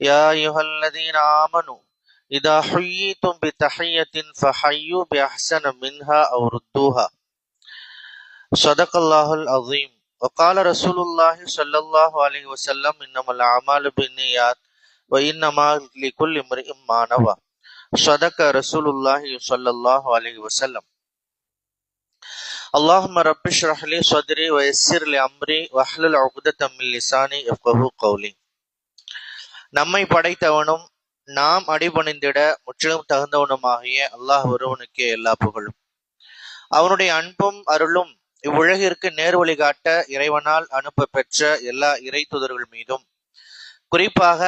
يا أيها الذين آمنوا إذا حييتم بتحية فحيوا بأحسن منها أو ردوها. صدق الله العظيم. وقال رسول الله صلى الله عليه وسلم إنما الأعمال بالنيات وإنما لكل امرئ ما نوى. صدق رسول الله صلى الله عليه وسلم. اللهم رب اشرح لي صدري ويسر لي أمري واحلل عقدة من لساني يفقهوا قولي. நம்மை படைத்தவனும் நாம் அடிபணிந்திட முற்றிலும் தகுந்தவனுமாகிய அல்லாஹ் ஒருவனுக்கே எல்லா புகழும். அவனுடைய அன்பும் அருளும் இவ்வுலகிற்கு நேர் வழிகாட்ட இறைவனால் அனுப்ப பெற்ற எல்லா இறை தூதர்கள் மீதும் குறிப்பாக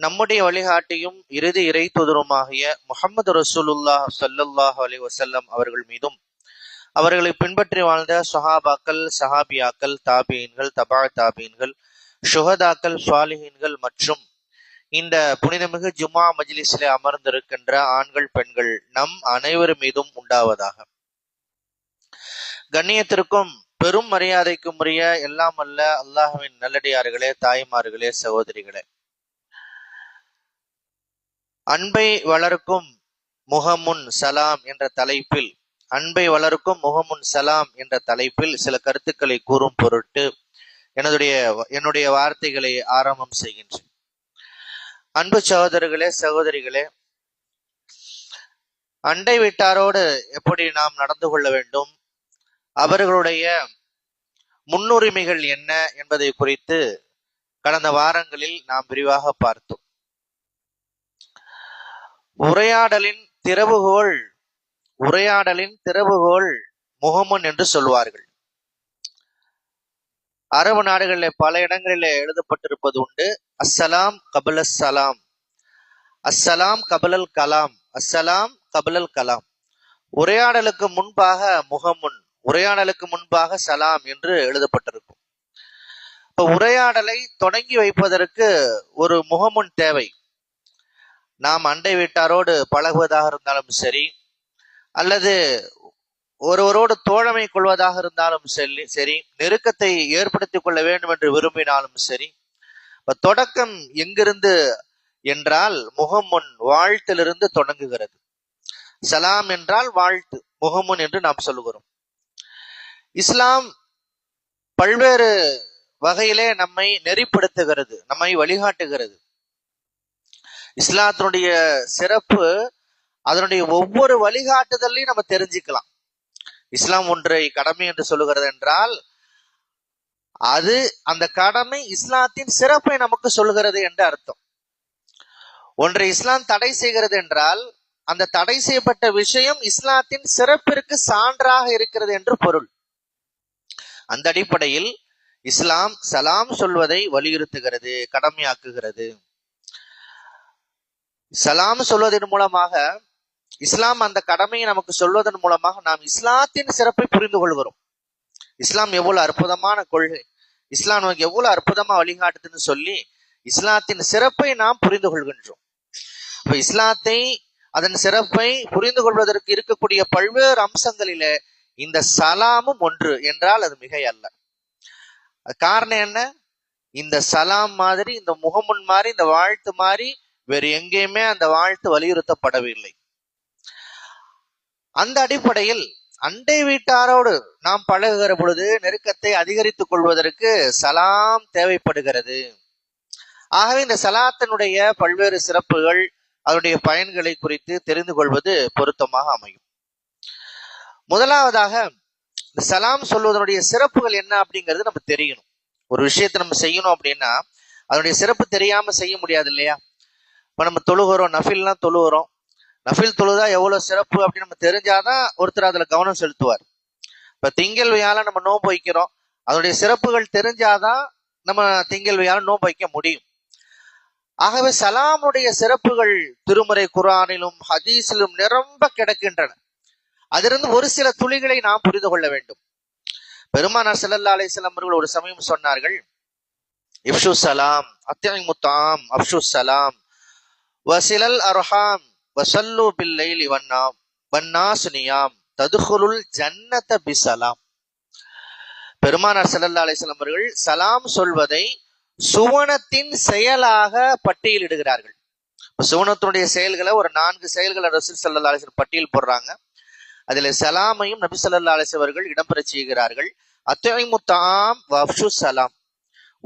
நம்முடைய வழிகாட்டியும் இறுதி இறை தூதருமாகிய முகமது ரசூலுல்லா சல்லுல்லாஹ் அலி வசல்லம் அவர்கள் மீதும் அவர்களை பின்பற்றி வாழ்ந்த சஹாபாக்கள் சஹாபியாக்கள் தாபீன்கள் தபா தாபீன்கள் சுகதாக்கள் சுவாலிஹீன்கள் மற்றும் இந்த புனிதமிகு ஜுமா மஜ்லிஸிலே அமர்ந்திருக்கின்ற ஆண்கள் பெண்கள் நம் அனைவர் மீதும் உண்டாவதாக. கண்ணியத்திற்கும் பெரும் மரியாதைக்கும் உரிய எல்லாம் அல்ல அல்லாஹுவின் நல்லடியார்களே தாய்மார்களே சகோதரிகளே. அன்பை வளர்க்கும் முகமுன் சலாம் என்ற தலைப்பில் அன்பை வளர்க்கும் முகமுன் சலாம் என்ற தலைப்பில் சில கருத்துக்களை கூறும் பொருட்டு என்னுடைய என்னுடைய வார்த்தைகளை ஆரம்பம் செய்கின்றேன். அன்பு சகோதரர்களே சகோதரிகளே அண்டை வீட்டாரோடு எப்படி நாம் நடந்து கொள்ள வேண்டும்? அவர்களுடைய முன்னுரிமைகள் என்ன என்பதை குறித்து கடந்த வாரங்களில் நாம் விரிவாக பார்த்தோம். உரையாடலின் திறவுகோள் உரையாடலின் திறவுகோள் முகமுன் என்று சொல்வார்கள். அரபு நாடுகளில் பல இடங்களில் எழுதப்பட்டிருப்பது உண்டு. அஸ்ஸலாம் கபுல் சலாம் அஸ்ஸலாம் கபலல் கலாம். அஸ்ஸலாம் கபலல் கலாம். உரையாடலுக்கு முன்பாக முகமுன் உரையாடலுக்கு முன்பாக சலாம் என்று எழுதப்பட்டிருக்கும். இப்போ உரையாடலை தொடங்கி வைப்பதற்கு ஒரு முகமுன் தேவை. நாம் அண்டை வீட்டாரோடு பழகுவதாக இருந்தாலும் சரி அல்லது ஒருவரோடு தோழமை கொள்வதாக இருந்தாலும் சரி சரி நெருக்கத்தை ஏற்படுத்திக் கொள்ள வேண்டும் என்று விரும்பினாலும் சரி தொடக்கம் எங்கிருந்து என்றால் முகமுன் வாழ்த்திலிருந்து தொடங்குகிறது. சலாம் என்றால் வாழ்த்து முகமுன் என்று நாம் சொல்லுகிறோம். இஸ்லாம் பல்வேறு வகையிலே நம்மை நெறிப்படுத்துகிறது நம்மை வழிகாட்டுகிறது. இஸ்லாத்தினுடைய சிறப்பு அதனுடைய ஒவ்வொரு வழிகாட்டுதலையும் நம்ம தெரிஞ்சுக்கலாம். இஸ்லாம் ஒன்றை கடமை என்று சொல்லுகிறது என்றால் அது அந்த கடமை இஸ்லாத்தின் சிறப்பை நமக்கு சொல்கிறது என்று அர்த்தம். ஒன்றை இஸ்லாம் தடை செய்கிறது என்றால் அந்த தடை செய்யப்பட்ட விஷயம் இஸ்லாத்தின் சிறப்பிற்கு சான்றாக இருக்கிறது என்று பொருள். அந்த அடிப்படையில் இஸ்லாம் சலாம் சொல்வதை வலியுறுத்துகிறது கடமையாக்குகிறது. சலாம் சொல்வதன் மூலமாக இஸ்லாம் அந்த கடமையை நமக்கு சொல்வதன் மூலமாக நாம் இஸ்லாத்தின் சிறப்பை புரிந்து கொள்கிறோம். இஸ்லாம் எவ்வளவு அற்புதமான கொள்கை. இஸ்லாம் நமக்கு எவ்வளவு அற்புதமா வழிகாட்டுதுன்னு சொல்லி இஸ்லாத்தின் சிறப்பை நாம் புரிந்து கொள்கின்றோம். இப்ப இஸ்லாத்தை அதன் சிறப்பை புரிந்து கொள்வதற்கு இருக்கக்கூடிய பல்வேறு அம்சங்களில இந்த சலாமும் ஒன்று என்றால் அது மிகை அல்ல காரணம் என்ன? இந்த சலாம் மாதிரி இந்த முகமுன் மாதிரி இந்த வாழ்த்து மாதிரி வேறு எங்கேயுமே அந்த வாழ்த்து வலியுறுத்தப்படவில்லை. அந்த அடிப்படையில் அண்டை வீட்டாரோடு நாம் பழகுகிற பொழுது நெருக்கத்தை அதிகரித்துக் கொள்வதற்கு சலாம் தேவைப்படுகிறது. ஆகவே இந்த சலாத்தினுடைய பல்வேறு சிறப்புகள் அதனுடைய பயன்களை குறித்து தெரிந்து கொள்வது பொருத்தமாக அமையும். முதலாவதாக இந்த சலாம் சொல்வதனுடைய சிறப்புகள் என்ன அப்படிங்கிறது நம்ம தெரியணும். ஒரு விஷயத்தை நம்ம செய்யணும் அப்படின்னா அதனுடைய சிறப்பு தெரியாம செய்ய முடியாது இல்லையா? இப்ப நம்ம தொழுகிறோம் நஃபில்லாம் தொழுகிறோம். நஃபில் தொழுதா எவ்வளவு சிறப்பு அப்படின்னு நம்ம தெரிஞ்சாதான் ஒருத்தர் அதுல கவனம் செலுத்துவார். இப்ப திங்கள் வியாழ நம்ம நோன்பு வைக்கிறோம். அதனுடைய சிறப்புகள் தெரிஞ்சாதான் நம்ம திங்கள் வியாழ நோன்பு வைக்க முடியும். ஆகவே சலாமுடைய சிறப்புகள் திருமறை குரானிலும் ஹதீஸிலும் நிரம்ப கிடக்கின்றன. அதிலிருந்து ஒரு சில துளிகளை நாம் புரிந்து கொள்ள வேண்டும். பெருமானார் செல்லல்லா அலிஸ்லாம் அவர்கள் ஒரு சமயம் சொன்னார்கள் இப்ஷு சலாம் அத்தியை முத்தாம் அப்ஷு சலாம் வசிலல் அர்ஹாம் வசல்லு பில்லைலி வன்னாம் வன்னாஸ் நியாம் ததுகுருள் ஜன்னத பிசலாம். பெருமானார் சல்லல்லா அலிஸ்லாம் அவர்கள் சலாம் சொல்வதை சுவனத்தின் செயலாக பட்டியலிடுகிறார்கள் சுவனத்தினுடைய செயல்களை ஒரு நான்கு செயல்களை ரசூல் சல்லா அலைஹி பட்டியல் போடுறாங்க. அதுல சலாமையும் நபி சல்லா அலைஹி அவர்கள் இடம்பெற செய்கிறார்கள். அத்தைமுத்தாம் தாம் சலாம்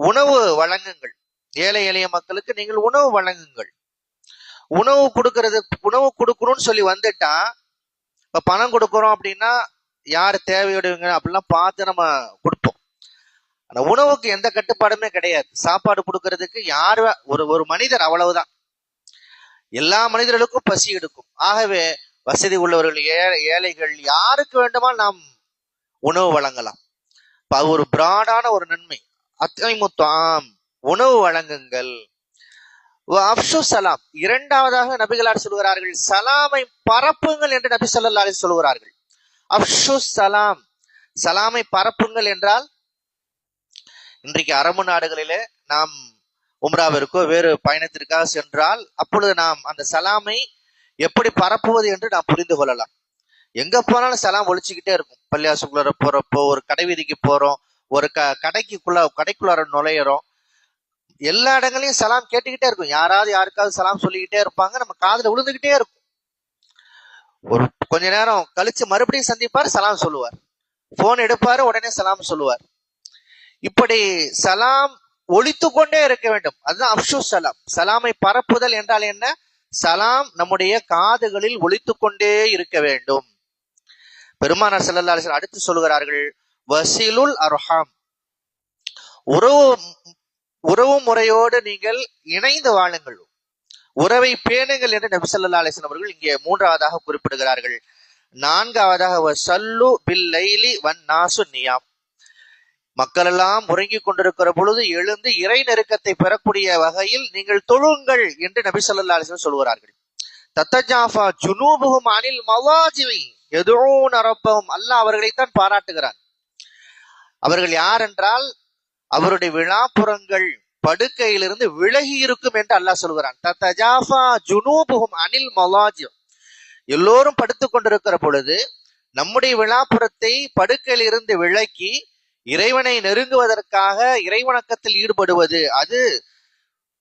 உணவு வழங்குங்கள். ஏழை எளிய மக்களுக்கு நீங்கள் உணவு வழங்குங்கள். உணவு கொடுக்கறது உணவு கொடுக்கணும்னு சொல்லி வந்துட்டா இப்ப பணம் கொடுக்குறோம் அப்படின்னா யார் தேவையுடையவங்க அப்படிலாம் பார்த்து நம்ம கொடுப்போம். ஆனா உணவுக்கு எந்த கட்டுப்பாடுமே கிடையாது. சாப்பாடு கொடுக்கறதுக்கு யார் ஒரு ஒரு மனிதர் அவ்வளவுதான். எல்லா மனிதர்களுக்கும் பசி எடுக்கும். ஆகவே வசதி உள்ளவர்கள் ஏழை ஏழைகள் யாருக்கு வேண்டுமா நாம் உணவு வழங்கலாம். அது ஒரு பிராடான ஒரு நன்மை. அத்தைமுத்தாம் உணவு வழங்குங்கள். அப்ஷு சலாம். இரண்டாவதாக நபிகளார் சொல்கிறார்கள் சலாமை பரப்புங்கள் என்று நபி ஸல்லல்லாஹு சொல்கிறார்கள் அப்ஷு சலாம். சலாமை பரப்புங்கள் என்றால் இன்றைக்கு அரபு நாடுகளிலே நாம் உம்ராவிற்கோ வேறு பயணத்திற்காக சென்றால் அப்பொழுது நாம் அந்த சலாமை எப்படி பரப்புவது என்று நாம் புரிந்து கொள்ளலாம். எங்க போனாலும் சலாம் ஒழிச்சுக்கிட்டே இருக்கும். பள்ளியாசுக்குள்ளார போறப்போ ஒரு கடை வீதிக்கு போறோம் ஒரு க கடைக்குள்ள கடைக்குள்ளார நுழையிறோம். எல்லா இடங்களையும் சலாம் கேட்டுக்கிட்டே இருக்கும். யாராவது யாருக்காவது சலாம் சொல்லிக்கிட்டே இருப்பாங்க. நம்ம காதுல விழுந்துகிட்டே இருக்கும். ஒரு கொஞ்ச நேரம் கழிச்சு மறுபடியும் சந்திப்பார் சலாம் சொல்லுவார். போன் எடுப்பாரு உடனே சலாம் சொல்லுவார். இப்படி சலாம் ஒழித்து கொண்டே இருக்க வேண்டும். அதுதான் அப்ஷு சலாம். சலாமை பரப்புதல் என்றால் என்ன? சலாம் நம்முடைய காதுகளில் ஒழித்து கொண்டே இருக்க வேண்டும். பெருமானார் செல்லல்லா அடுத்து சொல்கிறார்கள் வசிலுல் அர்ஹாம். உறவு உறவு முறையோடு நீங்கள் இணைந்து வாழுங்கள். உறவை பேணுங்கள் என்று நபி ஸல்லல்லாஹு அவர்கள் இங்கே மூன்றாவதாக குறிப்பிடுகிறார்கள். நான்காவதாக சல்லு பில் லைலி வன் நாசு நியாம் மக்கள் எல்லாம் உறங்கிக் கொண்டிருக்கிற பொழுது எழுந்து இறை நெருக்கத்தை பெறக்கூடிய வகையில் நீங்கள் தொழுங்கள் என்று நபி ஸல்லல்லாஹு அலைஹி சொல்கிறார்கள் தத்தஜாஃபா ஜுனூபுகும் அனில் மவாஜிவி எதுவும் ரப்பஹும். அல்லாஹ் அவர்களைத்தான் பாராட்டுகிறான். அவர்கள் யார் என்றால் அவருடைய விழாப்புறங்கள் படுக்கையிலிருந்து விலகி இருக்கும் என்று அல்லாஹ் சொல்கிறான். தத்தஜாஃபா ஜுனூபுகும் அனில் மவாஜி எல்லோரும் படுத்துக் கொண்டிருக்கிற பொழுது நம்முடைய விழாப்புறத்தை படுக்கையில் இருந்து விலக்கி இறைவனை நெருங்குவதற்காக இறைவணக்கத்தில் ஈடுபடுவது அது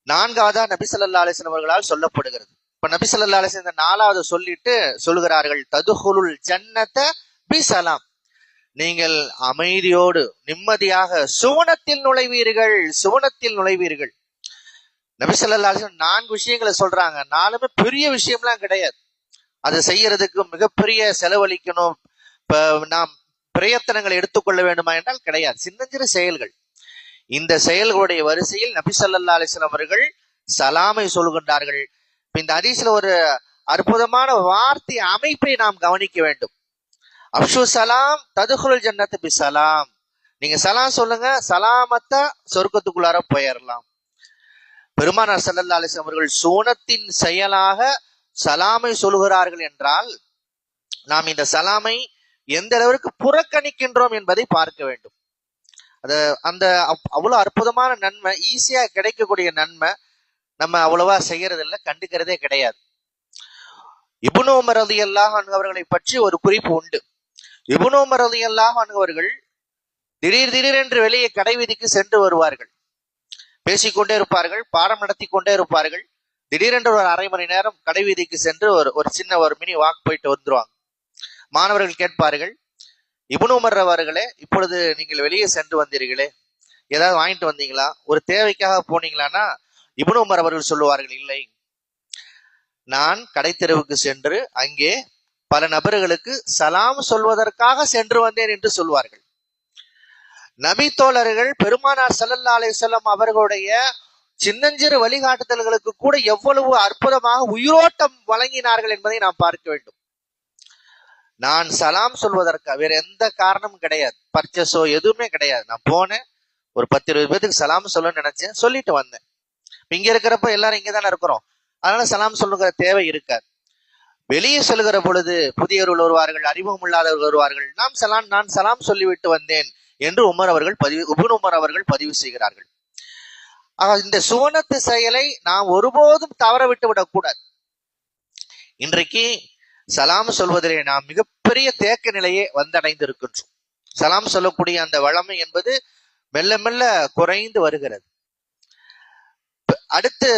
நான்காவதா நபி ஸல்லல்லாஹு அவர்களால் சொல்லப்படுகிறது. இப்ப நபி ஸல்லல்லாஹு இந்த நாலாவது சொல்லிட்டு சொல்கிறார்கள் ததுஹுலுல் ஜன்னத பிசலாம் நீங்கள் அமைதியோடு நிம்மதியாக சுவனத்தில் நுழைவீர்கள் சுவனத்தில் நுழைவீர்கள். நபி நான்கு விஷயங்களை சொல்றாங்க. நாலுமே பெரிய விஷயம்லாம் கிடையாது. அதை செய்யறதுக்கு மிகப்பெரிய செலவழிக்கணும். நாம் பிரயத்தனங்களை எடுத்துக்கொள்ள வேண்டுமா என்றால் கிடையாது. சின்னஞ்சிறு செயல்கள். இந்த செயல்களுடைய வரிசையில் நபிசல்லா அலிஸ்லாம் அவர்கள் சலாமை சொல்கின்றார்கள். இந்த அதிசல ஒரு அற்புதமான வார்த்தை அமைப்பை நாம் கவனிக்க வேண்டும். அப்ஷு சலாம் ததுகுல் ஜன்னத்து பி சலாம். நீங்க சலாம் சொல்லுங்க சலாமத்தா சொர்க்கத்துக்குள்ளார போயிடலாம் பெருமானார் சல்லல்லா அலைஹி அவர்கள் சூனத்தின் செயலாக சலாமை சொல்கிறார்கள் என்றால் நாம் இந்த சலாமை எந்த அளவிற்கு புறக்கணிக்கின்றோம் என்பதை பார்க்க வேண்டும். அது அந்த அவ்- அவ்வளவு அற்புதமான நன்மை ஈஸியா கிடைக்கக்கூடிய நன்மை நம்ம அவ்வளவா செய்யறது இல்ல கண்டுக்கிறதே கிடையாது. இபுனு உமர் ரதி அல்லாஹ் அவர்களை பற்றி ஒரு குறிப்பு உண்டு. இபுனோமர் அலி ரதி அல்லாஹ் அவர்கள் திடீர் திடீரென்று வெளியே கடை வீதிக்கு சென்று வருவார்கள். பேசிக்கொண்டே இருப்பார்கள் பாடம் நடத்தி கொண்டே இருப்பார்கள். திடீரென்று ஒரு அரை மணி நேரம் கடை வீதிக்கு சென்று ஒரு ஒரு சின்ன ஒரு மினி வாக் போயிட்டு வந்துருவாங்க. மாணவர்கள் கேட்பார்கள் இபுனுமர் அவர்களே இப்பொழுது நீங்கள் வெளியே சென்று வந்தீர்களே ஏதாவது வாங்கிட்டு வந்தீங்களா? ஒரு தேவைக்காக போனீங்களான்னா? இபுனுமர் அவர்கள் சொல்லுவார்கள் இல்லை. நான் கடைத்தெருவுக்கு சென்று அங்கே பல நபர்களுக்கு சலாம் சொல்வதற்காக சென்று வந்தேன் என்று சொல்வார்கள். நபி தோழர்கள் பெருமானார் சல்லல்லா அலிசல்லாம் அவர்களுடைய சின்னஞ்சிறு வழிகாட்டுதல்களுக்கு கூட எவ்வளவு அற்புதமாக உயிரோட்டம் வழங்கினார்கள் என்பதை நாம் பார்க்க வேண்டும். நான் சலாம் சொல்வதற்கு வேற எந்த காரணமும் கிடையாது. பர்ச்சேஸோ எதுவுமே கிடையாது. நான் போனேன் ஒரு பத்து இருபது பேத்துக்கு சலாம் சொல்லணும்னு நினைச்சேன் சொல்லிட்டு வந்தேன். இங்க இருக்கிறப்ப எல்லாரும் இங்க தானே இருக்கிறோம். அதனால சலாம் சொல்லுகிற தேவை இருக்காது. வெளியே செல்கிற பொழுது புதியவர்கள் வருவார்கள் அறிமுகம் இல்லாதவர்கள் வருவார்கள். நாம் சலாம் நான் சலாம் சொல்லிவிட்டு வந்தேன் என்று உமர் அவர்கள் பதிவு உபுன் உமர் அவர்கள் பதிவு செய்கிறார்கள். இந்த சுவனத்து செயலை நாம் ஒருபோதும் தவற விட்டு விடக்கூடாது இன்றைக்கு சலாம் சொல்வதிலே நாம் மிகப்பெரிய தேக்க நிலையே வந்தடைந்திருக்கின்றோம். சலாம் சொல்லக்கூடிய அந்த வளமை என்பது மெல்ல மெல்ல குறைந்து வருகிறது. அடுத்து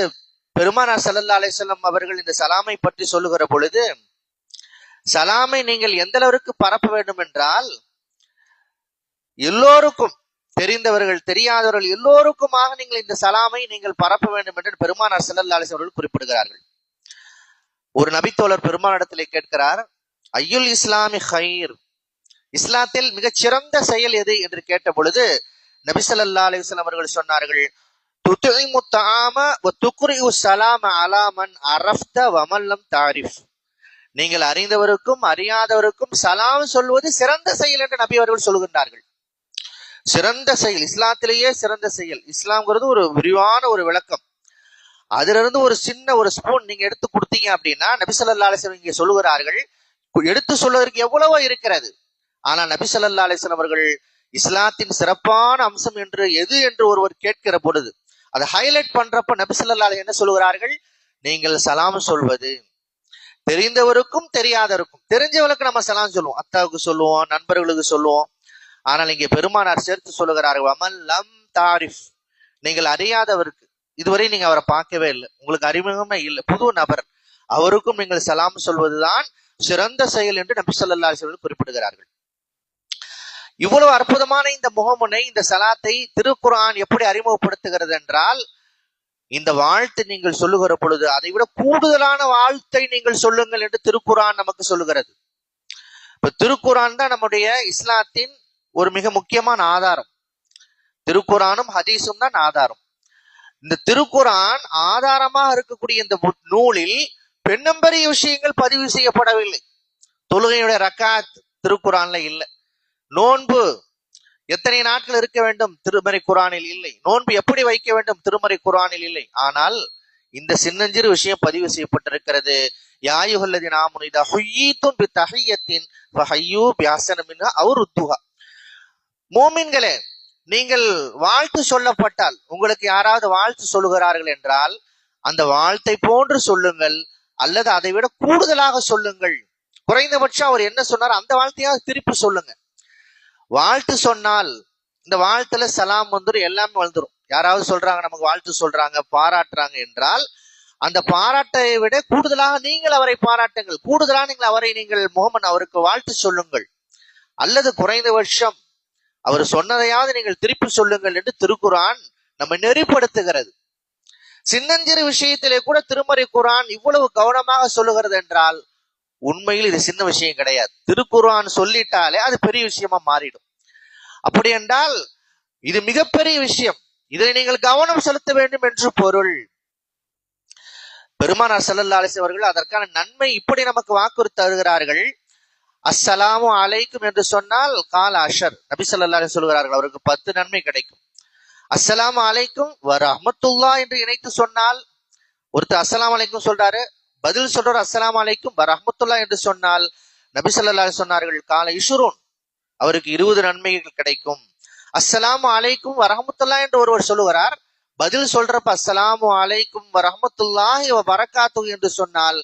பெருமானார் சல்லல்லா அலைஹி அவர்கள் இந்த சலாமை பற்றி சொல்லுகிற பொழுது சலாமை நீங்கள் எந்த அளவிற்கு பரப்ப வேண்டும் என்றால் எல்லோருக்கும் தெரிந்தவர்கள் தெரியாதவர்கள் எல்லோருக்குமாக நீங்கள் இந்த சலாமை நீங்கள் பரப்ப வேண்டும் என்று பெருமானார் சல்லல்லா அலைஹி அவர்கள் குறிப்பிடுகிறார்கள். ஒரு நபித்தோழர் பெருமானிடத்திலே கேட்கிறார் ஐயுல் இஸ்லாமி ஹைர் இஸ்லாத்தில் மிகச் சிறந்த செயல் எது என்று கேட்ட பொழுது நபி ஸல்லல்லாஹு அவர்கள் சொன்னார்கள் تطعم الطعام وتقرئ السلام على من عرفت அரஃப்த لم تعرف. தாரிஃப் நீங்கள் அறிந்தவருக்கும் அறியாதவருக்கும் சலாம் சொல்வது சிறந்த செயல் என்று நபி அவர்கள் சொல்கின்றார்கள். சிறந்த செயல் இஸ்லாத்திலேயே சிறந்த செயல். இஸ்லாம்ங்கிறது ஒரு விரிவான ஒரு விளக்கம். அதுல இருந்து ஒரு சின்ன ஒரு ஸ்பூன் நீங்க எடுத்து கொடுத்தீங்க அப்படின்னா நபி ஸல்லல்லாஹு அலைஹி இங்கே சொல்லுகிறார்கள் எடுத்து சொல்வதற்கு எவ்வளவோ இருக்கிறது. ஆனா நபி ஸல்லல்லாஹு அலைஹி அவர்கள் இஸ்லாத்தின் சிறப்பான அம்சம் என்று எது என்று ஒருவர் கேட்கிற பொழுது அதை ஹைலைட் பண்றப்ப நபி என்ன சொல்லுகிறார்கள்? நீங்கள் சலாம் சொல்வது. தெரிந்தவருக்கும் தெரியாதவருக்கும். தெரிஞ்சவர்களுக்கு நம்ம சலாம் சொல்லுவோம். அத்தாவுக்கு சொல்லுவோம் நண்பர்களுக்கு சொல்லுவோம். ஆனால் இங்கே பெருமானார் சேர்த்து சொல்லுகிறார்கள் அமல் லம் தாரிஃப். நீங்கள் அறியாதவருக்கு. இதுவரை நீங்க அவரை பார்க்கவே இல்லை. உங்களுக்கு அறிமுகமே இல்லை. புது நபர். அவருக்கும் நீங்கள் சலாம் சொல்வதுதான் சிறந்த செயல் என்று நபி குறிப்பிடுகிறார்கள். இவ்வளவு அற்புதமான இந்த முகமுனை இந்த சலாத்தை திருக்குரான் எப்படி அறிமுகப்படுத்துகிறது என்றால் இந்த வாழ்த்து நீங்கள் சொல்லுகிற பொழுது அதை விட கூடுதலான வாழ்த்தை நீங்கள் சொல்லுங்கள் என்று திருக்குரான் நமக்கு சொல்லுகிறது. இப்ப திருக்குரான் தான் நம்முடைய இஸ்லாத்தின் ஒரு மிக முக்கியமான ஆதாரம். திருக்குரானும் ஹதீஸும் தான் ஆதாரம். இந்த திருக்குரான் ஆதாரமாக இருக்கக்கூடிய இந்த நூலில் பெண்ணம்பரிய விஷயங்கள் பதிவு செய்யப்படவில்லை. தொழுகையுடைய ரக்காத் திருக்குறான்ல இல்லை. நோன்பு எத்தனை நாட்கள் இருக்க வேண்டும்? திருமறை குரானில் இல்லை. நோன்பு எப்படி வைக்க வேண்டும்? திருமறை குரானில் இல்லை. ஆனால் இந்த சின்னஞ்சிறு விஷயம் பதிவு செய்யப்பட்டிருக்கிறது. யாயுகல்லதி நாமுன் இதா ஹுய்யீத்தும் பி தஹியத்தின் ஹையூ பியாசனமின்ஹா அவர் உத்துகா மோமின்களே நீங்கள் வாழ்த்து சொல்லப்பட்டால் உங்களுக்கு யாராவது வாழ்த்து சொல்லுகிறார்கள் என்றால் அந்த வாழ்த்தை போன்று சொல்லுங்கள் அல்லது அதை விட கூடுதலாக சொல்லுங்கள். குறைந்தபட்சம் அவர் என்ன சொன்னார் அந்த வாழ்த்தையாவது திருப்பி சொல்லுங்க. வாழ்த்து சொன்னால் இந்த வாழ்த்துல சலாம் வந்துடும் எல்லாமே வந்துடும் யாராவது சொல்றாங்க நமக்கு வாழ்த்து சொல்றாங்க பாராட்டுறாங்க என்றால் அந்த பாராட்டை விட கூடுதலாக நீங்கள் அவரை பாராட்டுங்கள். கூடுதலாக நீங்கள் அவரை நீங்கள் முகமன் அவருக்கு வாழ்த்து சொல்லுங்கள். அல்லது குறைந்தபட்சம் அவர் சொன்னதையாவது நீங்கள் திருப்பி சொல்லுங்கள் என்று திருக்குரான் நம்மை நெறிப்படுத்துகிறது. சின்னஞ்சிறு விஷயத்திலே கூட திருமறை குரான் இவ்வளவு கவனமாக சொல்லுகிறது என்றால் உண்மையில் இது சின்ன விஷயம் கிடையாது. திருக்குர்ஆன் சொல்லிட்டாலே அது பெரிய விஷயமா மாறிடும். அப்படி என்றால் இது மிகப்பெரிய விஷயம். இதை நீங்கள் கவனம் செலுத்த வேண்டும் என்று பொருள். பெருமானார் ஸல்லல்லாஹு அலைஹி அவர்கள் அதற்கான நன்மை இப்படி நமக்கு வாக்குறுதி தருகிறார்கள். அஸ்ஸலாமு அலைக்கும் என்று சொன்னால் கால அஷர். நபி ஸல்லல்லாஹு சொல்கிறார்கள் அவருக்கு பத்து நன்மை கிடைக்கும். அஸ்ஸலாமு அலைக்கும் வர அஹமத்துல்லா என்று இணைத்து சொன்னால் ஒருத்தர் அஸ்ஸலாம் அலைக்கும் சொல்றாரு பதில் சொல்றார் அஸ்லாம் அலைக்கும். வ என்று சொன்னால் நபி சொன்னார்கள் கால இஷுரூன். அவருக்கு இருபது நன்மைகள் கிடைக்கும். அஸ்லாம் அலைக்கும் வரஹமத்துல்லா என்று ஒருவர் சொல்லுகிறார். பதில் சொல்றப்ப அஸ்ஸலாமு அலைக்கும் வ ரஹ்மத்துல்லாஹி வரக்காத்து என்று சொன்னால்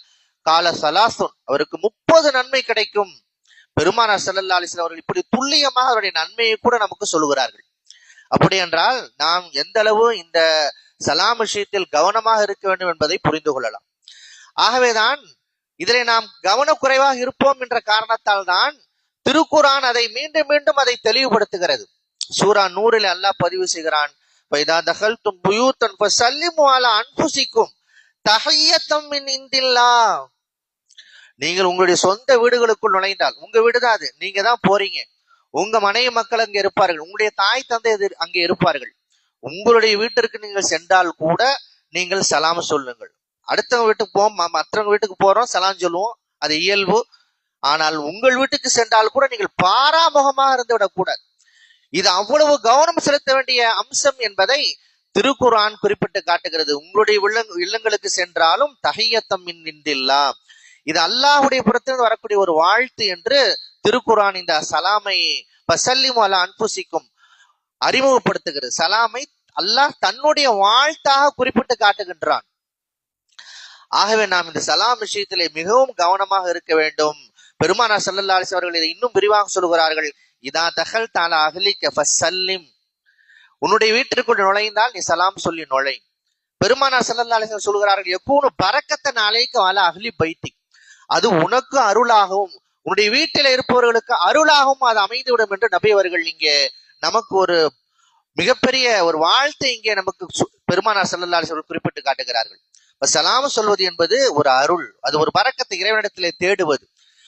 கால சலாசுன். அவருக்கு முப்பது நன்மை கிடைக்கும். பெருமானார் சல்லல்லா அலிஸ்லாம் அவர்கள் இப்படி துல்லியமாக அவருடைய நன்மையை கூட நமக்கு சொல்லுகிறார்கள். அப்படி என்றால் நாம் எந்த அளவு இந்த சலாம் விஷயத்தில் கவனமாக இருக்க வேண்டும் என்பதை புரிந்து கொள்ளலாம். ஆகவேதான் இதிலே நாம் கவனக்குறைவாக இருப்போம் என்ற காரணத்தால் தான் திருக்குரான் அதை மீண்டும் மீண்டும் அதை தெளிவுபடுத்துகிறது. சூரா நூறில் அல்லாஹ் பதிவு செய்கிறான் தகல்தும் புயூத்தன் ஃபஸல்லிமு அன்புசிக்கும் அன்ஃபுசிக்கும் தஹிய்யத்தம் நீங்கள் உங்களுடைய சொந்த வீடுகளுக்குள் நுழைந்தால் உங்க வீடு தான் அது நீங்க தான் போறீங்க. உங்க மனைவி மக்கள் அங்கே இருப்பார்கள் உங்களுடைய தாய் தந்தை அங்கே இருப்பார்கள். உங்களுடைய வீட்டிற்கு நீங்கள் சென்றால் கூட நீங்கள் சலாம் சொல்லுங்கள். அடுத்தவங்க வீட்டுக்கு போவோம் மற்றவங்க வீட்டுக்கு போறோம் செலான் சொல்லுவோம். அது இயல்பு. ஆனால் உங்கள் வீட்டுக்கு சென்றால் கூட நீங்கள் பாராமுகமாக இருந்து விடக்கூடாது இது அவ்வளவு கவனம் செலுத்த வேண்டிய அம்சம் என்பதை திருக்குரான் குறிப்பிட்டு காட்டுகிறது. உங்களுடைய இல்லங்களுக்கு சென்றாலும் தகையத்தம் நின்றில்லா. இது அல்லாஹுடைய புறத்திலிருந்து வரக்கூடிய ஒரு வாழ்த்து என்று திருக்குரான் இந்த சலாமை பசல்லிம் அலா அன்புசிக்கும் அறிமுகப்படுத்துகிறது. சலாமை அல்லாஹ் தன்னுடைய வாழ்த்தாக குறிப்பிட்டு காட்டுகின்றான். ஆகவே நாம் இந்த சலாம் விஷயத்திலே மிகவும் கவனமாக இருக்க வேண்டும். பெருமானா சல்லல்லா அலிஸ் அவர்கள் இதை இன்னும் விரிவாக சொல்கிறார்கள் இதா தகல் தாலா அகலிக்க ஃபசல்லிம் உன்னுடைய வீட்டிற்குள் நுழைந்தால் நீ சலாம் சொல்லி நுழை. பெருமானா சல்லல்லா அலிஸ் சொல்கிறார்கள் எப்போது பறக்கத்தன் அலைக்கு வாழ அகலி பைத்தி அது உனக்கு அருளாகவும் உன்னுடைய வீட்டில் இருப்பவர்களுக்கு அருளாகவும் அது அமைந்துவிடும் என்று நபி அவர்கள் இங்கே நமக்கு ஒரு மிகப்பெரிய ஒரு வாழ்த்தை இங்கே நமக்கு பெருமானார் சல்லல்லா அலிஸ் அவர்கள் குறிப்பிட்டு காட்டுகிறார்கள். சலாம் சொல்வது என்பது ஒரு அருள் அது ஒரு பறக்கத்தை இறைவனிடத்திலே தேடுவது.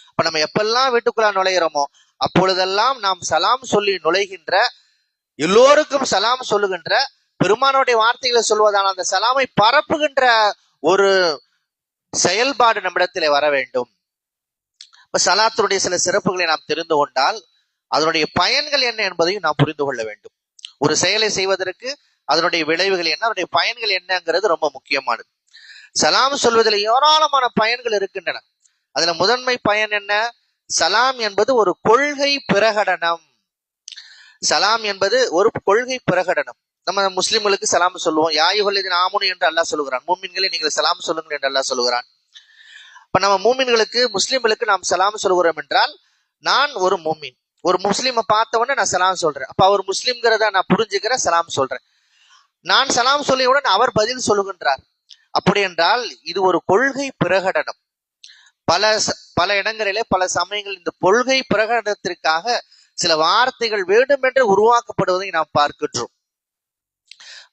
அப்ப நம்ம எப்பெல்லாம் வீட்டுக்குள்ளா நுழையிறோமோ அப்பொழுதெல்லாம் நாம் சலாம் சொல்லி நுழைகின்ற எல்லோருக்கும் சலாம் சொல்லுகின்ற பெருமானுடைய வார்த்தைகளை சொல்வதால் அந்த சலாமை பரப்புகின்ற ஒரு செயல்பாடு நம்மிடத்திலே வர வேண்டும். இப்ப சலாத்தினுடைய சில சிறப்புகளை நாம் தெரிந்து கொண்டால் அதனுடைய பயன்கள் என்ன என்பதையும் நாம் புரிந்து கொள்ள வேண்டும். ஒரு செயலை செய்வதற்கு அதனுடைய விளைவுகள் என்ன அதனுடைய பயன்கள் என்னங்கிறது ரொம்ப முக்கியமானது. சலாம் சொல்வதில் ஏராளமான பயன்கள் இருக்கின்றன. அதுல முதன்மை பயன் என்ன? சலாம் என்பது ஒரு கொள்கை பிரகடனம். சலாம் என்பது ஒரு கொள்கை பிரகடனம். நம்ம முஸ்லிம்களுக்கு சலாம் சொல்லுவோம். யாயுகல்லதின் ஆமுனு என்று அல்லாஹ் சொல்லுகிறான். மூமின்களை நீங்கள் சலாம் சொல்லுங்கள் என்று அல்லாஹ் சொல்லுகிறான். இப்ப நம்ம மூமின்களுக்கு முஸ்லிம்களுக்கு நாம் சலாம் சொல்கிறோம் என்றால் நான் ஒரு மூமின். ஒரு முஸ்லீமை பார்த்த உடனே நான் சலாம் சொல்றேன். அப்ப அவர் முஸ்லிம்ங்கிறத நான் புரிஞ்சுக்கிறேன் சலாம் சொல்றேன். நான் சலாம் சொல்லியவுடன் அவர் பதில் சொல்லுகின்றார். அப்படி என்றால் இது ஒரு கொள்கை பிரகடனம். பல ச- பல இடங்களிலே பல சமயங்கள் இந்த கொள்கை பிரகடனத்திற்காக சில வார்த்தைகள் வேண்டுமென்று உருவாக்கப்படுவதை நாம் பார்க்கின்றோம்.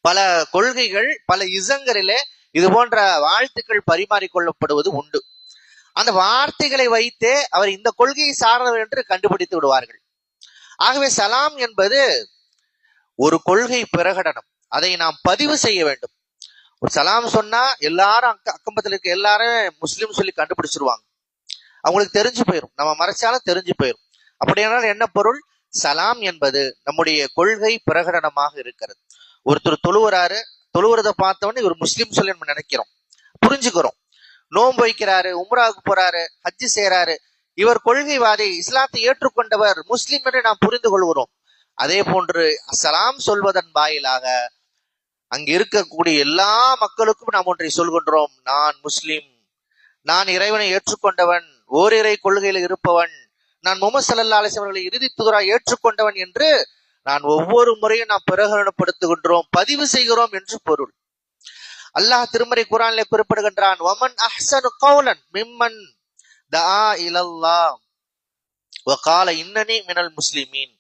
பல கொள்கைகள் பல இசங்களிலே இது போன்ற வாழ்த்துக்கள் பரிமாறிக்கொள்ளப்படுவது உண்டு. அந்த வார்த்தைகளை வைத்தே அவர் இந்த கொள்கையை சார்ந்தவர் என்று கண்டுபிடித்து விடுவார்கள். ஆகவே சலாம் என்பது ஒரு கொள்கை பிரகடனம். அதை நாம் பதிவு செய்ய வேண்டும். ஒரு சலாம் சொன்னா எல்லாரும் அக்க அக்கம்பத்தில் இருக்க எல்லாரும் முஸ்லீம் சொல்லி கண்டுபிடிச்சிருவாங்க. அவங்களுக்கு தெரிஞ்சு போயிடும் நம்ம மறைச்சாலும் தெரிஞ்சு போயிடும் அப்படியானால் என்ன பொருள்? சலாம் என்பது நம்முடைய கொள்கை பிரகடனமாக இருக்கிறது. ஒருத்தர் தொழுவுறாரு தொழுவுறதை பார்த்தவொடனே இவர் முஸ்லீம் சொல்லி நம்ம நினைக்கிறோம். புரிஞ்சுக்கிறோம். நோன்பு வைக்கிறாரு உம்ராவுக்கு போறாரு ஹஜ்ஜு செய்யறாரு இவர் கொள்கைவாதி இஸ்லாத்தை ஏற்றுக்கொண்டவர் முஸ்லிம் என்று நாம் புரிந்து கொள்கிறோம். அதே போன்று சலாம் சொல்வதன் வாயிலாக அங்கு இருக்கக்கூடிய எல்லா மக்களுக்கும் நாம் ஒன்றை சொல்கின்றோம். நான் முஸ்லிம். நான் இறைவனை ஏற்றுக்கொண்டவன். ஓரிரை கொள்கையில் இருப்பவன். நான் முகமது சல்லா அலிஸ் அவர்களை இறுதி தூதராக ஏற்றுக்கொண்டவன் என்று நான் ஒவ்வொரு முறையும் நாம் பிரகடனப்படுத்துகின்றோம் பதிவு செய்கிறோம் என்று பொருள். அல்லாஹ் திருமறை குரானிலே குறிப்பிடுகின்றான் வமன் அஹ்சனு கௌலன் மிம்மன் தஆ இலல்லாஹ். வகால இன்னனி மினல் முஸ்லிமீன்.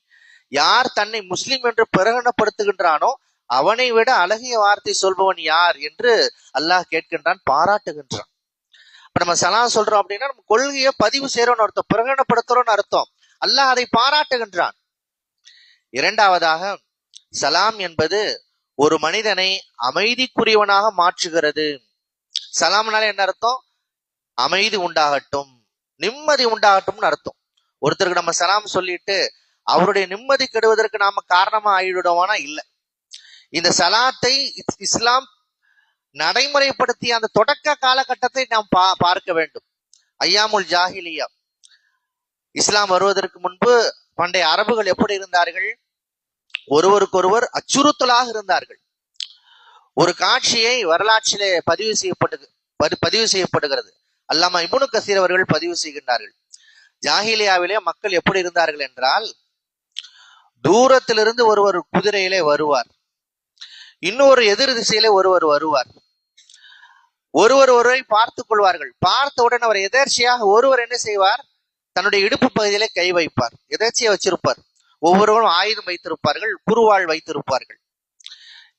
யார் தன்னை முஸ்லிம் என்று பிரகடனப்படுத்துகின்றானோ அவனை விட அழகிய வார்த்தை சொல்பவன் யார் என்று அல்லாஹ் கேட்கின்றான் பாராட்டுகின்றான். இப்ப நம்ம சலாம் சொல்றோம் அப்படின்னா நம்ம கொள்கையை பதிவு செய்யறோம்னு அர்த்தம் பிரகடனப்படுத்துறோம்னு அர்த்தம். அல்லாஹ் அதை பாராட்டுகின்றான். இரண்டாவதாக சலாம் என்பது ஒரு மனிதனை அமைதிக்குரியவனாக மாற்றுகிறது. சலாம்னால என்ன அர்த்தம்? அமைதி உண்டாகட்டும் நிம்மதி உண்டாகட்டும்னு அர்த்தம். ஒருத்தருக்கு நம்ம சலாம் சொல்லிட்டு அவருடைய நிம்மதி கெடுவதற்கு நாம காரணமா ஆயிடுவோமானா இல்ல. இந்த சலாத்தை இஸ்- இஸ்லாம் நடைமுறைப்படுத்திய அந்த தொடக்க காலகட்டத்தை நாம் பா பார்க்க வேண்டும். ஐயாமுல் ஜாஹிலியா. இஸ்லாம் வருவதற்கு முன்பு பண்டைய அரபுகள் எப்படி இருந்தார்கள்? ஒருவருக்கொருவர் அச்சுறுத்தலாக இருந்தார்கள். ஒரு காட்சியை வரலாற்றிலே பதிவு செய்யப்பட்டு பதி- பதிவு செய்யப்படுகிறது. அல்லாமா இபுனு கசீர் அவர்கள் பதிவு செய்கின்றார்கள். ஜாஹிலியாவிலே மக்கள் எப்படி இருந்தார்கள் என்றால் தூரத்திலிருந்து ஒருவர் குதிரையிலே வருவார். இன்னொரு எதிர் திசையிலே ஒருவர் வருவார். ஒருவர் ஒருவரை பார்த்துக் கொள்வார்கள். பார்த்தவுடன் அவர் எதர்ச்சியாக ஒருவர் என்ன செய்வார்? தன்னுடைய இடுப்பு பகுதியிலே கை வைப்பார். எதர்ச்சியை வச்சிருப்பார். ஒவ்வொருவரும் ஆயுதம் வைத்திருப்பார்கள் குருவாள் வைத்திருப்பார்கள்.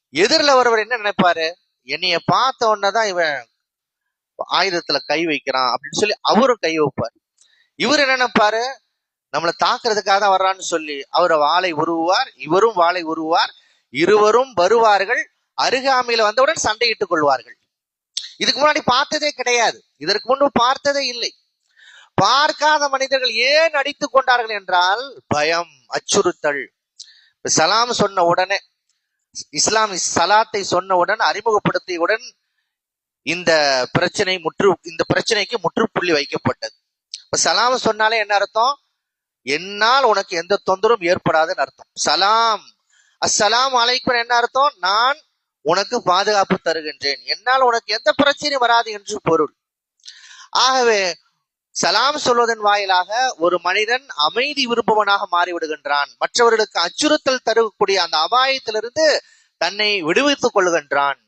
எதிரில் ஒருவர் என்ன நினைப்பாரு? என்னைய பார்த்த உடனே தான் இவன் ஆயுதத்துல கை வைக்கிறான் அப்படின்னு சொல்லி அவரும் கை வைப்பார். இவர் என்ன நினைப்பாரு? நம்மளை தாக்குறதுக்காக தான் வர்றான்னு சொல்லி அவர் வாளை உருவார் இவரும் வாளை உருவார் இருவரும் வருவார்கள். அருகாமையில வந்தவுடன் சண்டையிட்டுக் கொள்வார்கள். இதுக்கு முன்னாடி பார்த்ததே கிடையாது. இதற்கு முன்பு பார்த்ததே இல்லை. பார்க்காத மனிதர்கள் ஏன் அடித்துக் கொண்டார்கள் என்றால் பயம் அச்சுறுத்தல். சலாம் சொன்ன உடனே இஸ்லாம் சலாத்தை சொன்னவுடன் அறிமுகப்படுத்தியவுடன் இந்த பிரச்சனை முற்று இந்த பிரச்சனைக்கு முற்றுப்புள்ளி வைக்கப்பட்டது. இப்ப சலாம் சொன்னாலே என்ன அர்த்தம்? என்னால் உனக்கு எந்த தொந்தரவும் ஏற்படாதுன்னு அர்த்தம். சலாம் அஸ்ஸலாம் அலைக்கும் என்ன அர்த்தம் நான் உனக்கு பாதுகாப்பு தருகின்றேன். என்னால் உனக்கு எந்த பிரச்சனையும் வராது என்று பொருள். ஆகவே சலாம் சொல்வதன் வாயிலாக ஒரு மனிதன் அமைதி விரும்புவனாக மாறிவிடுகின்றான். மற்றவர்களுக்கு அச்சுறுத்தல் தரக்கூடிய அந்த அபாயத்திலிருந்து தன்னை விடுவித்துக் கொள்கின்றான்.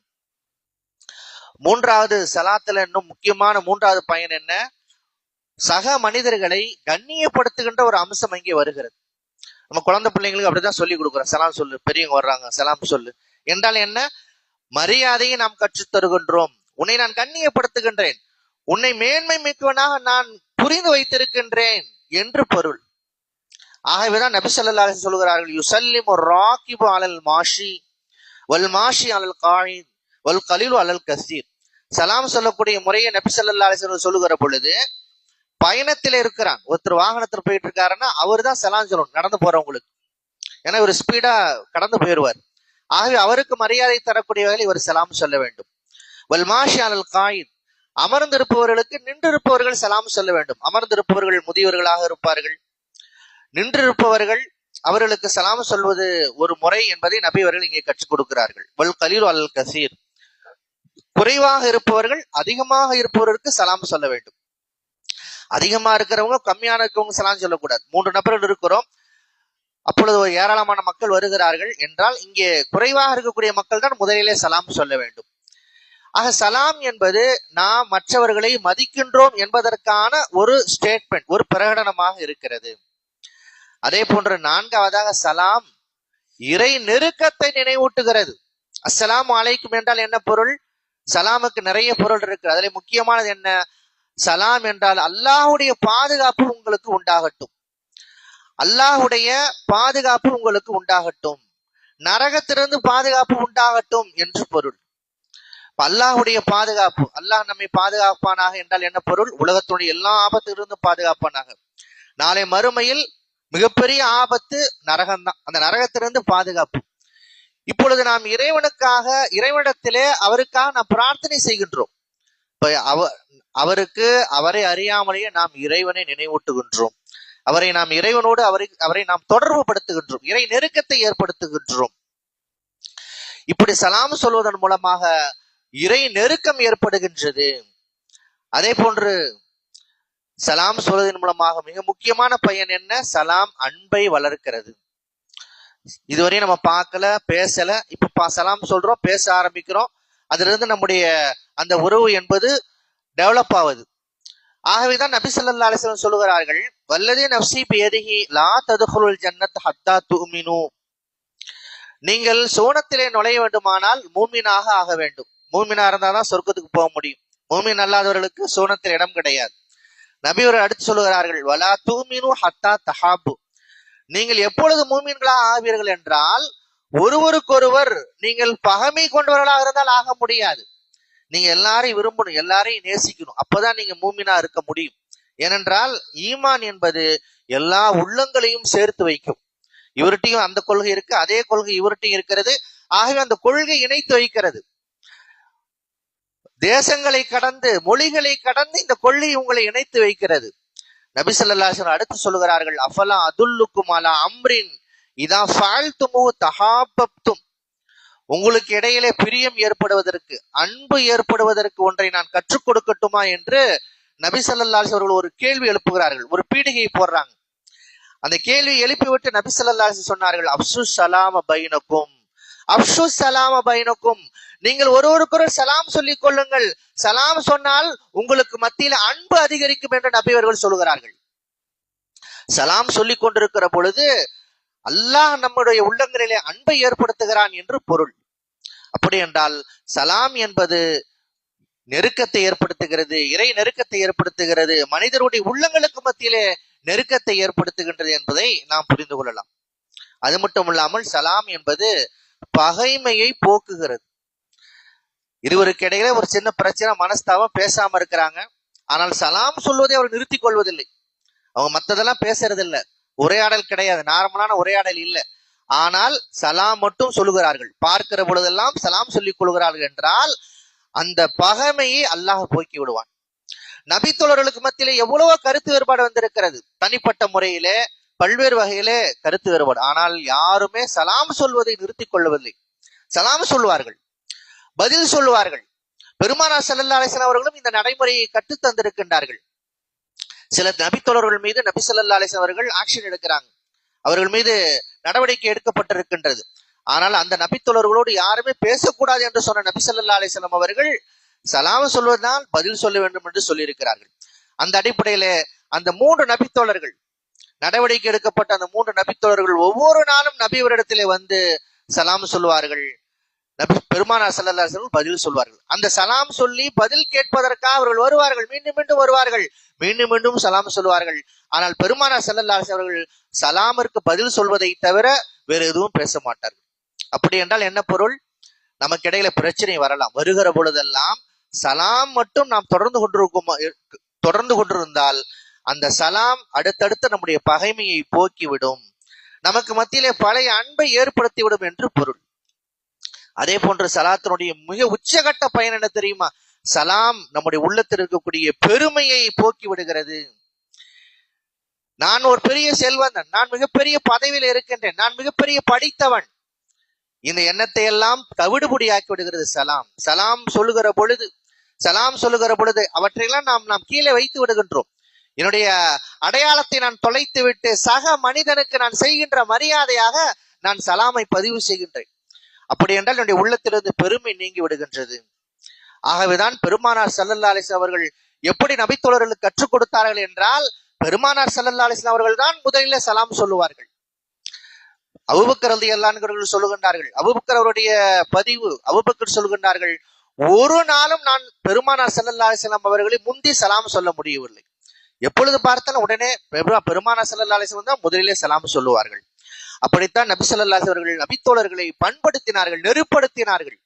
மூன்றாவது சலாத்துல இன்னும் முக்கியமான மூன்றாவது பயன் என்ன? சக மனிதர்களை கண்ணியப்படுத்துகின்ற ஒரு அம்சம் இங்கே வருகிறது. நம்ம குழந்தை பிள்ளைங்களுக்கு அப்படிதான் சொல்லி கொடுக்குறோம். சலாம் சொல்லு பெரியவங்க வர்றாங்க சலாம் சொல்லு. என்றால் என்ன? மரியாதையை நாம் கற்றுத் தருகின்றோம் உன்னை நான் கண்ணியப்படுத்துகின்றேன். உன்னை மேன்மை மிக்கவனாக நான் புரிந்து வைத்திருக்கின்றேன். என்று பொருள். ஆகவேதான் நபிசல்லா சொல்கிறார்கள் யுசல்லிம் ராகிபு அலல் மாஷி வல் மாஷி அலல் காயின் வல் கலிலு அலல் கசீர். சலாம் சொல்லக்கூடிய முறையை நபிசல்லா சொல்லுகிற பொழுது பயணத்தில் இருக்கிறான் ஒருத்தர் வாகனத்துல போயிட்டு இருக்காருன்னா அவர் தான் சலாம் சொல்லணும் நடந்து போறவங்களுக்கு. ஏன்னா இவர் ஸ்பீடா கடந்து போயிடுவார். ஆகவே அவருக்கு மரியாதை தரக்கூடிய வகையில் இவர் சலாம் சொல்ல வேண்டும். வல் மாஷி காயின் அமர்ந்திருப்பவர்களுக்கு நின்றிருப்பவர்கள் சலாம் சொல்ல வேண்டும். அமர்ந்திருப்பவர்கள் முதியவர்களாக இருப்பார்கள். நின்றிருப்பவர்கள் அவர்களுக்கு சலாம் சொல்வது ஒரு முறை என்பதை நபி அவர்கள் இங்கே கற்றுக் கொடுக்கிறார்கள். வல் கலீர் அல் கசீர். குறைவாக இருப்பவர்கள் அதிகமாக இருப்பவர்களுக்கு சலாம் சொல்ல வேண்டும். அதிகமா இருக்கிறவங்க கம்மியான இருக்கவங்க சலாம் சொல்லக்கூடாது. மூன்று நபர்கள் இருக்கிறோம். அப்பொழுது ஒரு ஏராளமான மக்கள் வருகிறார்கள் என்றால் இங்கே குறைவாக இருக்கக்கூடிய மக்கள் தான் முதலிலே சலாம் சொல்ல வேண்டும். ஆக சலாம் என்பது நாம் மற்றவர்களை மதிக்கின்றோம் என்பதற்கான ஒரு ஸ்டேட்மெண்ட் ஒரு பிரகடனமாக இருக்கிறது. அதே போன்று நான்காவதாக சலாம் இறை நெருக்கத்தை நினைவூட்டுகிறது. அஸ்லாம் அலைக்கும் என்றால் என்ன பொருள்? சலாமுக்கு நிறைய பொருள் இருக்கு. அதில் முக்கியமானது என்ன? சலாம் என்றால் அல்லாஹுடைய பாதுகாப்பு உங்களுக்கு உண்டாகட்டும். அல்லாஹுடைய பாதுகாப்பு உங்களுக்கு உண்டாகட்டும். நரகத்திலிருந்து பாதுகாப்பு உண்டாகட்டும் என்று பொருள். அல்லாஹுடைய பாதுகாப்பு அல்லாஹ் நம்மை பாதுகாப்பானாக என்றால் என்ன பொருள்? உலகத்துடைய எல்லா ஆபத்திலிருந்தும் பாதுகாப்பானாக. நாளை மறுமையில் மிகப்பெரிய ஆபத்து நரகம்தான். அந்த நரகத்திலிருந்து பாதுகாப்பு. இப்பொழுது நாம் இறைவனுக்காக இறைவனிடத்திலே அவருக்காக நாம் பிரார்த்தனை செய்கின்றோம். இப்ப அவ அவருக்கு அவரை அறியாமலேயே நாம் இறைவனை நினைவூட்டுகின்றோம். அவரை நாம் இறைவனோடு அவரை அவரை நாம் தொடர்பு படுத்துகின்றோம். இறை நெருக்கத்தை ஏற்படுத்துகின்றோம். இப்படி சலாம் சொல்வதன் மூலமாக இறை நெருக்கம் ஏற்படுகின்றது. அதே போன்று சலாம் சொல்வதன் மூலமாக மிக முக்கியமான பயன் என்ன? சலாம் அன்பை வளர்க்கிறது. இதுவரையும் நம்ம பார்க்கல பேசல. இப்ப பா- சலாம் சொல்றோம் பேச ஆரம்பிக்கிறோம். அதிலிருந்து நம்முடைய அந்த உறவு என்பது டெவலப் ஆகுது ஆகவேதான் நபி சொல்லா அலைஹி சொல்லுகிறார்கள் வல்லதே நப்சி பியதிஹி லா ததுகுலுல் ஜன்னத் ஹத்தா தூமினு நீங்கள் சோனத்திலே நுழைய வேண்டுமானால் மூமினாக ஆக வேண்டும். மூமினா இருந்தாதான் சொர்க்கத்துக்கு போக முடியும். மூமின் அல்லாதவர்களுக்கு சோனத்தில் இடம் கிடையாது. நபி ஒரு அடுத்து சொல்லுகிறார்கள் வலா தூமினு ஹத்தா தஹாபு. நீங்கள் எப்பொழுது மூமீன்களாக ஆவீர்கள் என்றால் ஒருவருக்கொருவர் நீங்கள் பகமை கொண்டவர்களாக இருந்தால் ஆக முடியாது. நீங்க எல்லாரையும் விரும்பணும் எல்லாரையும் நேசிக்கணும். அப்பதான் நீங்க மூமினா இருக்க முடியும். ஏனென்றால் ஈமான் என்பது எல்லா உள்ளங்களையும் சேர்த்து வைக்கும். இவர்கிட்டையும் அந்த கொள்கை இருக்கு அதே கொள்கை இவர்கிட்டையும் இருக்கிறது. ஆகவே அந்த கொள்கை இணைத்து வைக்கிறது. தேசங்களை கடந்து மொழிகளை கடந்து இந்த கொள்கை உங்களை இணைத்து வைக்கிறது. நபிசல்லாசன் அடுத்து சொல்கிறார்கள் அஃபலா அதுல்லுக்குமாலா அம்ரின்? இதா ஃபால்துமு தஹாபப்தும். உங்களுக்கு இடையிலே பிரியம் ஏற்படுவதற்கு அன்பு ஏற்படுவதற்கு ஒன்றை நான் கற்றுக் கொடுக்கட்டுமா என்று நபி அவர்கள் ஒரு கேள்வி எழுப்புகிறார்கள். ஒரு பீடிகையை போடுறாங்க. அந்த கேள்வி எழுப்பிவிட்டு நபி சொன்னார்கள் அப்சு சலாம பைனக்கும் அப்சு சலாம பைனக்கும். நீங்கள் ஒருவருக்கொரு சலாம் சொல்லிக் கொள்ளுங்கள். சலாம் சொன்னால் உங்களுக்கு மத்தியில் அன்பு அதிகரிக்கும் என்று நபி அவர்கள் சொல்கிறார்கள் சலாம் சொல்லிக் கொண்டிருக்கிற பொழுது அல்லாஹ் நம்முடைய உள்ளங்களிலே அன்பை ஏற்படுத்துகிறான் என்று பொருள். அப்படி என்றால் சலாம் என்பது நெருக்கத்தை ஏற்படுத்துகிறது இறை நெருக்கத்தை ஏற்படுத்துகிறது மனிதருடைய உள்ளங்களுக்கு மத்தியிலே நெருக்கத்தை ஏற்படுத்துகின்றது என்பதை நாம் புரிந்து கொள்ளலாம். அது மட்டும் இல்லாமல் சலாம் என்பது பகைமையை போக்குகிறது. இருவருக்கு இடையில ஒரு சின்ன பிரச்சனை மனஸ்தாபம் பேசாம இருக்கிறாங்க. ஆனால் சலாம் சொல்வதை அவர் நிறுத்திக் கொள்வதில்லை. அவங்க மத்ததெல்லாம் பேசுறது உரையாடல் கிடையாது. நார்மலான உரையாடல் இல்ல. ஆனால் சலாம் மட்டும் சொல்லுகிறார்கள். பார்க்கிற பொழுதெல்லாம் சலாம் சொல்லிக் கொள்கிறார்கள் என்றால் அந்த பகைமையை அல்லாஹ் போக்கி விடுவான். நபித்தோழர்களுக்கு மத்தியிலே எவ்வளவோ கருத்து வேறுபாடு வந்திருக்கிறது. தனிப்பட்ட முறையிலே பல்வேறு வகையிலே கருத்து வேறுபாடு. ஆனால் யாருமே சலாம் சொல்வதை நிறுத்திக் கொள்வதில்லை சலாம் சொல்லுவார்கள் பதில் சொல்லுவார்கள் பெருமானா சல்லல்லா அலிஸ்லாம் அவர்களும் இந்த நடைமுறையை கற்றுத் தந்திருக்கின்றார்கள். சில நபித்தோழர்கள் மீது நபி சொல்லா அலைஹி அவர்கள் ஆக்ஷன் எடுக்கிறாங்க. அவர்கள் மீது நடவடிக்கை எடுக்கப்பட்டிருக்கின்றது. ஆனால் அந்த நபித்தோழர்களோடு யாருமே பேசக்கூடாது என்று சொன்ன நபி சொல்லா அலிஸ்லாம் அவர்கள் சலாம் சொல்வதால் பதில் சொல்ல வேண்டும் என்று சொல்லியிருக்கிறார்கள். அந்த அடிப்படையில அந்த மூன்று நபித்தோழர்கள் நடவடிக்கை எடுக்கப்பட்ட அந்த மூன்று நபித்தோழர்கள் ஒவ்வொரு நாளும் நபிவரிடத்திலே வந்து சலாம் சொல்வார்கள் நபி பெருமானார் ஸல்லல்லாஹு பதில் சொல்வார்கள். அந்த சலாம் சொல்லி பதில் கேட்பதற்காக அவர்கள் வருவார்கள். மீண்டும் மீண்டும் வருவார்கள். மீண்டும் மீண்டும் சலாம் சொல்வார்கள் ஆனால் பெருமானார் ஸல்லல்லாஹு அவர்கள் சலாமிற்கு பதில் சொல்வதை தவிர வேறு எதுவும் பேச மாட்டார்கள். அப்படி என்றால் என்ன பொருள்? நமக்கு இடையில பிரச்சனை வரலாம். வருகிற பொழுதெல்லாம் சலாம் மட்டும் நாம் தொடர்ந்து கொண்டிருக்கும் தொடர்ந்து கொண்டிருந்தால் அந்த சலாம் அடுத்தடுத்து நம்முடைய பகைமையை போக்கிவிடும். நமக்கு மத்தியிலே பழைய அன்பை ஏற்படுத்திவிடும் என்று பொருள். அதே போன்று சலாத்தினுடைய மிக உச்சகட்ட பயன் என்ன தெரியுமா? சலாம் நம்முடைய உள்ளத்தில் இருக்கக்கூடிய பெருமையை போக்கி விடுகிறது. நான் ஒரு பெரிய செல்வந்தன் நான் மிகப்பெரிய பதவியில் இருக்கின்றேன் நான் மிகப்பெரிய படித்தவன். இந்த எண்ணத்தை எல்லாம் தவிடுபடியாக்கி விடுகிறது சலாம். சலாம் சொல்லுகிற பொழுது சலாம் சொல்லுகிற பொழுது அவற்றையெல்லாம் நாம் நாம் கீழே வைத்து விடுகின்றோம். என்னுடைய அடையாளத்தை நான் தொலைத்து விட்டு சக மனிதனுக்கு நான் செய்கின்ற மரியாதையாக நான் சலாமை பதிவு செய்கின்றேன். அப்படி என்றால் என்னுடைய உள்ளத்திலிருந்து பெருமை நீங்கி விடுகின்றது. ஆகவேதான் பெருமானார் சல்லல்லா அலிஸ் அவர்கள் எப்படி நபித்தோழர்களுக்கு கற்றுக் கொடுத்தார்கள் என்றால் பெருமானார் சல்லல்லா அலிஸ்லாம் அவர்கள் தான் முதலில் சலாம் சொல்லுவார்கள். அபுபக்கர் அலி அல்லான்கிறவர்கள் சொல்லுகின்றார்கள். அபுபக்கர் அவருடைய பதிவு அபுபக்கர் சொல்லுகின்றார்கள் ஒரு நாளும் நான் பெருமானார் சல்லல்லா அலிஸ்லாம் அவர்களை முந்தி சலாம் சொல்ல முடியவில்லை. எப்பொழுது பார்த்தாலும் உடனே பெருமானார் சல்லல்லா அலிஸ்லாம் தான் முதலிலே சலாம் சொல்லுவார்கள். அப்படித்தான் நபிசல்லாஸ் அவர்கள் நபித்தோழர்களை பண்படுத்தினார்கள் நெருப்படுத்தினார்கள்.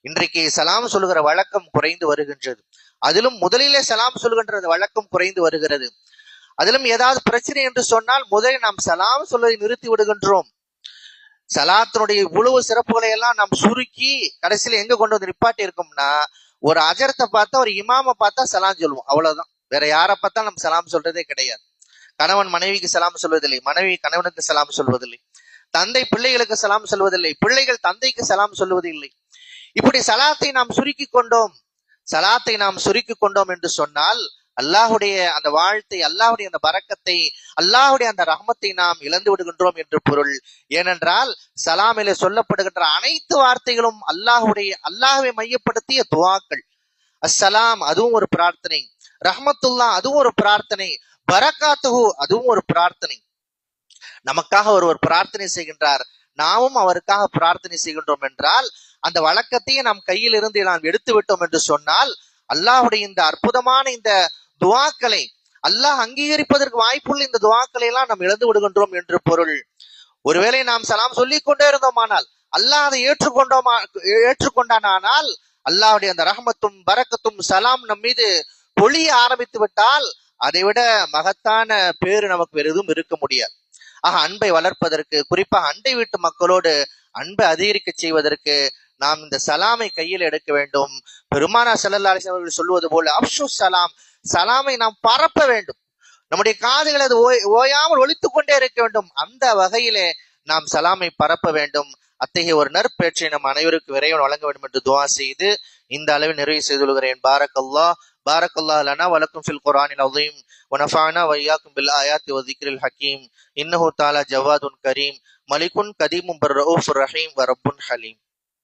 இன்றைக்கு சலாம் சொல்லுகிற வழக்கம் குறைந்து வருகின்றது. அதிலும் முதலிலே சலாம் சொல்கின்ற வழக்கம் குறைந்து வருகிறது. அதிலும் ஏதாவது பிரச்சனை என்று சொன்னால் முதலில் நாம் சலாம் சொல்வதை நிறுத்தி விடுகின்றோம். சலாத்தினுடைய இவ்வளவு சிறப்புகளை எல்லாம் நாம் சுருக்கி கடைசியில எங்க கொண்டு வந்து நிப்பாட்டி இருக்கோம்னா ஒரு அஜரத்தை பார்த்தா ஒரு இமாமை பார்த்தா சலாம் சொல்லுவோம். அவ்வளவுதான். வேற யாரை பார்த்தா நம்ம சலாம் சொல்றதே கிடையாது. கணவன் மனைவிக்கு சலாம் சொல்வதில்லை மனைவி கணவனுக்கு சலாம் சொல்வதில்லை தந்தை பிள்ளைகளுக்கு சலாம் சொல்வதில்லை பிள்ளைகள் தந்தைக்கு சலாம் சொல்வதில்லை. இப்படி சலாத்தை நாம் சுருக்கி கொண்டோம் சலாத்தை நாம் சுருக்கி கொண்டோம் என்று சொன்னால் அல்லாஹுடைய அந்த வாழ்த்தை அல்லாஹுடைய அந்த பறக்கத்தை அல்லாஹுடைய அந்த ரஹமத்தை நாம் இழந்து விடுகின்றோம் என்று பொருள். ஏனென்றால் சலாமிலே சொல்லப்படுகின்ற அனைத்து வார்த்தைகளும் அல்லாஹுடைய அல்லாஹுவை மையப்படுத்திய துவாக்கள். அஸ்ஸலாம் அதுவும் ஒரு பிரார்த்தனை. ரஹமத்துல்லா அதுவும் ஒரு பிரார்த்தனை. பரக்காத்துகு அதுவும் ஒரு பிரார்த்தனை. நமக்காக ஒருவர் பிரார்த்தனை செய்கின்றார். நாமும் அவருக்காக பிரார்த்தனை செய்கின்றோம் என்றால் அந்த வழக்கத்தையே நாம் கையில் இருந்து நாம் எடுத்து விட்டோம் என்று சொன்னால் அல்லாஹுடைய இந்த அற்புதமான இந்த துவாக்களை அல்லாஹ் அங்கீகரிப்பதற்கு வாய்ப்புள்ள இந்த துவாக்களை எல்லாம் நாம் இழந்து விடுகின்றோம் என்று பொருள். ஒருவேளை நாம் சலாம் சொல்லிக் கொண்டே இருந்தோமானால் அல்லாஹ் அதை ஏற்றுக்கொண்டோமா ஏற்றுக்கொண்டானால் அல்லாஹுடைய அந்த ரஹமத்தும் பரக்கத்தும் சலாம் நம் மீது பொழிய ஆரம்பித்து விட்டால் அதைவிட மகத்தான பேரு நமக்கு வேறு எதுவும் இருக்க முடியாது. ஆக அன்பை வளர்ப்பதற்கு குறிப்பாக அண்டை வீட்டு மக்களோடு அன்பை அதிகரிக்க செய்வதற்கு நாம் இந்த சலாமை கையில் எடுக்க வேண்டும். பெருமானா ஸல்லல்லாஹு அவர்கள் சொல்வது போல அப்ஷு சலாம் சலாமை நாம் பரப்ப வேண்டும். நம்முடைய காதுகள் அது ஓய் ஓயாமல் ஒழித்து கொண்டே இருக்க வேண்டும். அந்த வகையிலே நாம் சலாமை பரப்ப வேண்டும். அத்தகைய ஒரு நற்பேற்றை நம் அனைவருக்கு விரைவில் வழங்க வேண்டும் என்று துவா செய்து இந்த அளவில் நிறைவு செய்து கொள்கிறேன் பாரக் அல்லாஹ் بارك الله لنا ولكم في القرآن العظيم ونفعنا وإياكم بالآيات والذكر الحكيم. إنه تعالى جواد كريم ملك قديم بالرؤوف الرحيم ورب حليم.